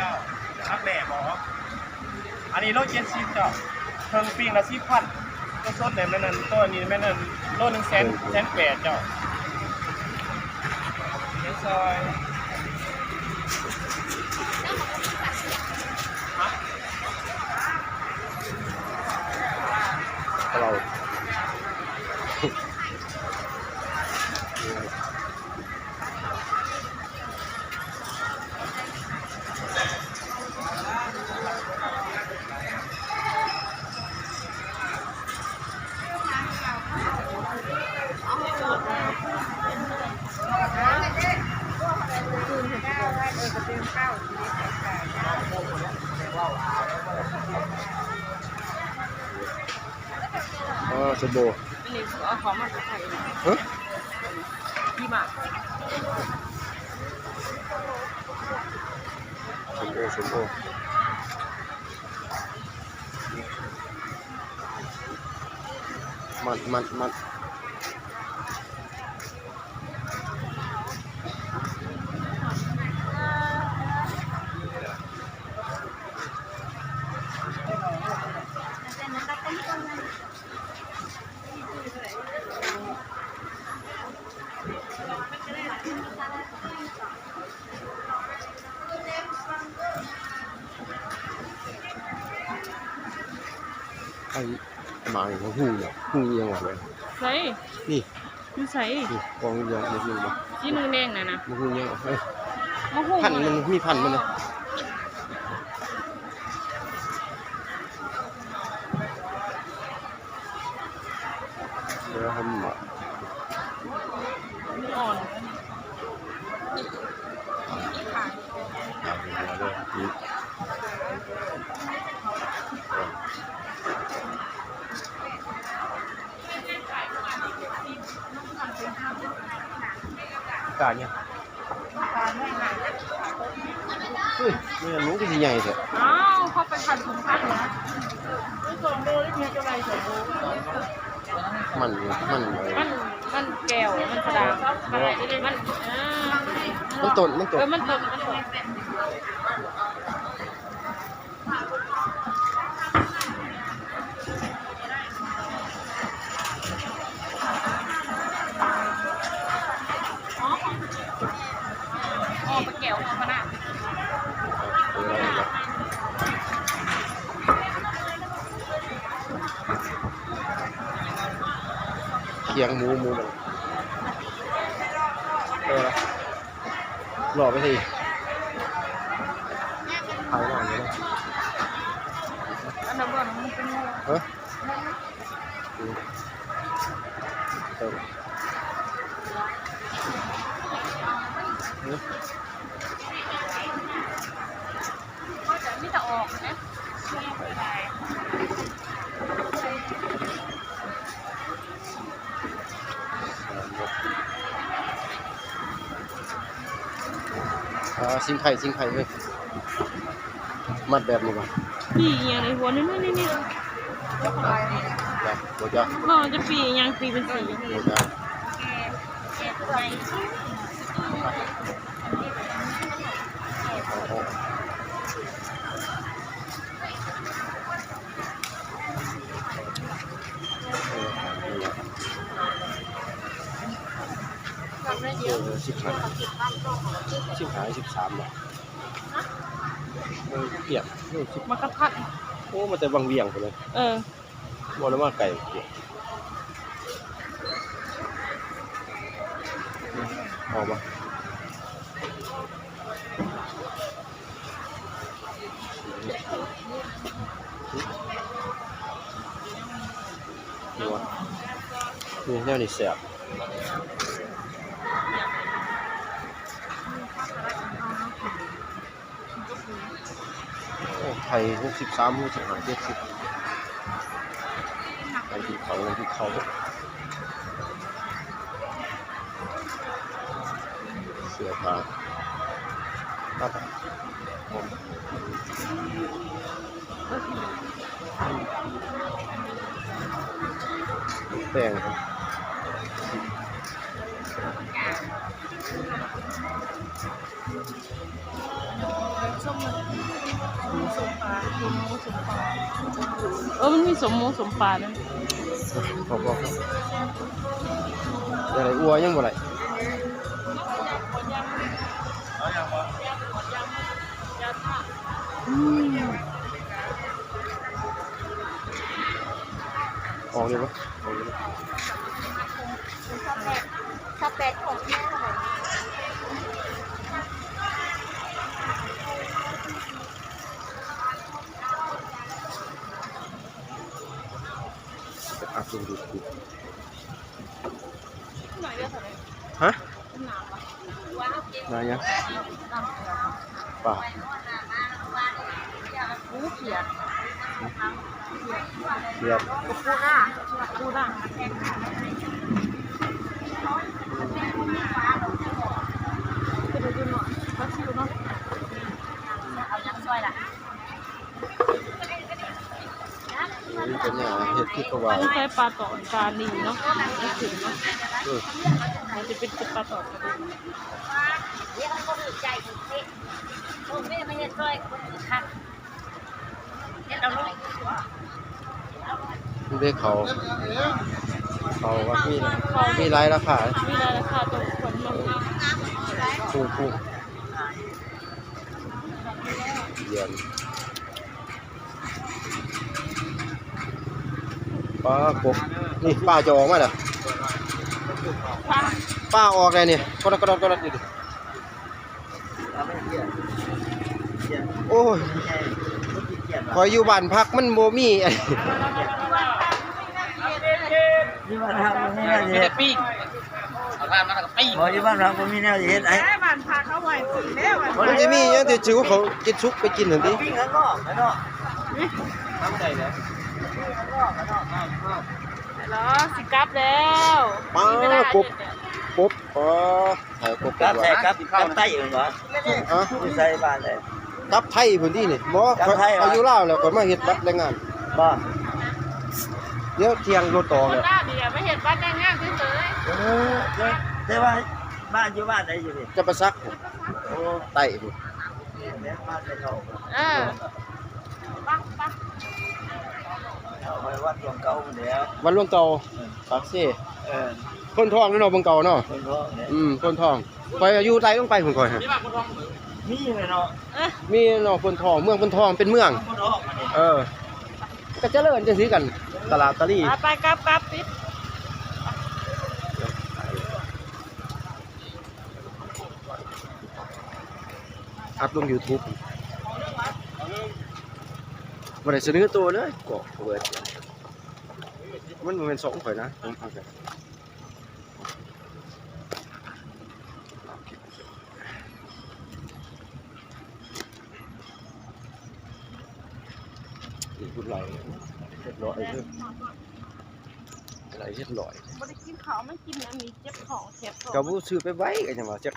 จ้านักแหล่บออันนี้โลเจ็ดสิบเจ้าเพิ่งปิ้งละสิบพันต้นสดเลยแม่นั่นต้นนี้แม่นั่นโลหนึ่งแสนแสนแปดเจ้าเดี๋ยวซอย สมโบอันนี้เอาของมาจากไทยนะฮะพี่หมากสมโอสมโอมันมันมัน มาอย่างเขาหูเนี่ยหูเอียงว่ะเลยใส่นี่อยู่ใส่นี่กองเอียงมันหูมาจีนึงแดงน่ะนะมันหูเอียงอะเฮ้ยมะฮุ่งพันมันมีพันมันเลยเดี๋ยวทำหมาอ่อนเอาไปหัวเลยนี่ กาเนี่ยเฮ้ยนี่รู้ก็ใหญ่เถอะอ้าวเขาไปผัดถุงพันนะมันมันเออมันมันแก้วมันกระดาษมันมันอ่ามันตนมันตเอนอมันตกมันตก งหมูหมูมันเออละหล่อไปทีถ่ายหน่อยเลยนะอันนั้นว่ามันเป็นเฮ้ยอืมเติมเฮ้ย ก็จะมีแต่ออกนะ อ่า ซิงไข่ซิงไข่เฮ้ยมัดแบบนี้ป่ะปีอย่างในหัวนี่นี่นี่นี่จ้ะโบจ้ะเราจะปีอย่างปีเป็นสี โบจ้ะโอ้โหเออ สิบห้าสิบห้าสิบสามบาทเออเปียกเออสิบมากระทัดโอ้มาแต่บางเวียงไปเลย เออบ่แล้วมาไก่เปียกออกมานี่วะนี่แนวนี้แสบ ไทยหกสิบสามหกสิบห้าเจ็ดสิบไปที่เขาไปที่เขาเสือปลาปลาปลาผมแป้งครับ เออมันมีสมหมูสมปลาด้วยพอพอครับอะไรอัวยังบ่ไรออย่างวะออกเลยปะออกเลยปะสเปคของแม่ เลยไปอัพลงดูดูหน่อยเดียวเท่าไร่ฮะนายยังป่าเขียดเขียบกับปูน่าปูน่าไปดูดูหน่อยเขาชิวเนาะ เอายังซอยล่ะ นี่เป็นอย่างเห็ดที่เขาว่า ต้องใช้ ปลาตอนปลานีเนาะไม่ถึงเนาะมันจะเป็นปลาตอนกระดูกเรียกเขาถือใจถึงเด็กผมไม่ไม่เห็นซอยคนอื่นทักเห็นเอาลูกมันได้เขาเขาว่ามีมีหลายราคามีรราคาตัวคนมาปูปูเยี่ยม ป้ากบนี่ป้าจะออกมาเหรอปลาป้าออกไงเนี่ยกระดกกระดกกระดกดิโอ้ยคอยอยู่บ้านพักมันโมมี่ไอ้ที่บ้านเราไม่น่าจะเห็ดปิ้งพอที่บ้านเราก็ไม่น่าจะเห็ดไอ้แม่บ้านพาเขาไหวสิแล้วอะมันจะมีอย่างที่ชิวเขากินชุกไปกินหนึ่งดิปิ้งข้างนอกข้างนอก ทำใจเลยเหรอสิกลับแล้วป้ากบกบอ๋อถ่ายกบกลับก่อนใส่กลับกลับใต้อื่นวะอะที่ใส่บ้านเลย กลับไทยพื้นที่นี่บ่กลับไทยเหรอ อายุลาวแล้วก็มาเฮ็ดบัตรแรงงาน บ้าเดี๋ยวเที่ยงรถต่อคนแล้วหน้าเดียวไม่เห็นบ้านแดงงามที่เลยเออแต่ว่าบ้านอยู่บ้านไหนอยู่ดิจะไปซักโอ้ไต่พุ่น แม่บ้านไปเขาเออปักปักเอา ไปวัดหลวงเก่าเดี๋ยววันหลวงเก่าปากเซ่เออคนทองนั่นเนาะเบิ่งเก่าเนาะคนท้องเนี่ยอืมคนทองไปอายุไต่ลงไปพุ่นก่อนฮะมีเลยเนาะมีเนาะคนทองเมืองคนทองเป็นเมืองคนท้องอันนี้เออก็เจริญจังซี่กัน ตลาดตะลี่ไปไปกลับกลับปิดอัพลง YouTube บ่ ได้เสนอตัวเลยก็เปิดมันบ่แม่นสองข่อยนะผมเอาไปนี่คุณไหลเรียบร้อยเด้อไหลเรียบร้อยไม่ได้กินข้าวไม่กินอันนี้เจ็บของเจ็บของก็บ่ซื้อไปไว้ก็จังว่าจัก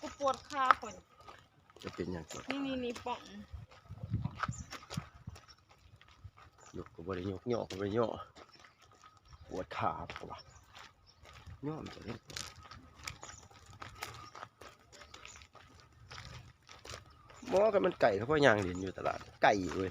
กูปวดขาก่อนจะเป็นหยังก่อนนี่นี่นี่ป่องยกก็บ่ได้ยกย่อก็บ่ได้ย่อปวดขาปวดย่อมันจะเล่นหม อกันมันไก่เขาก็ย่างเล่นอยู่ตลาดไก่เว้ย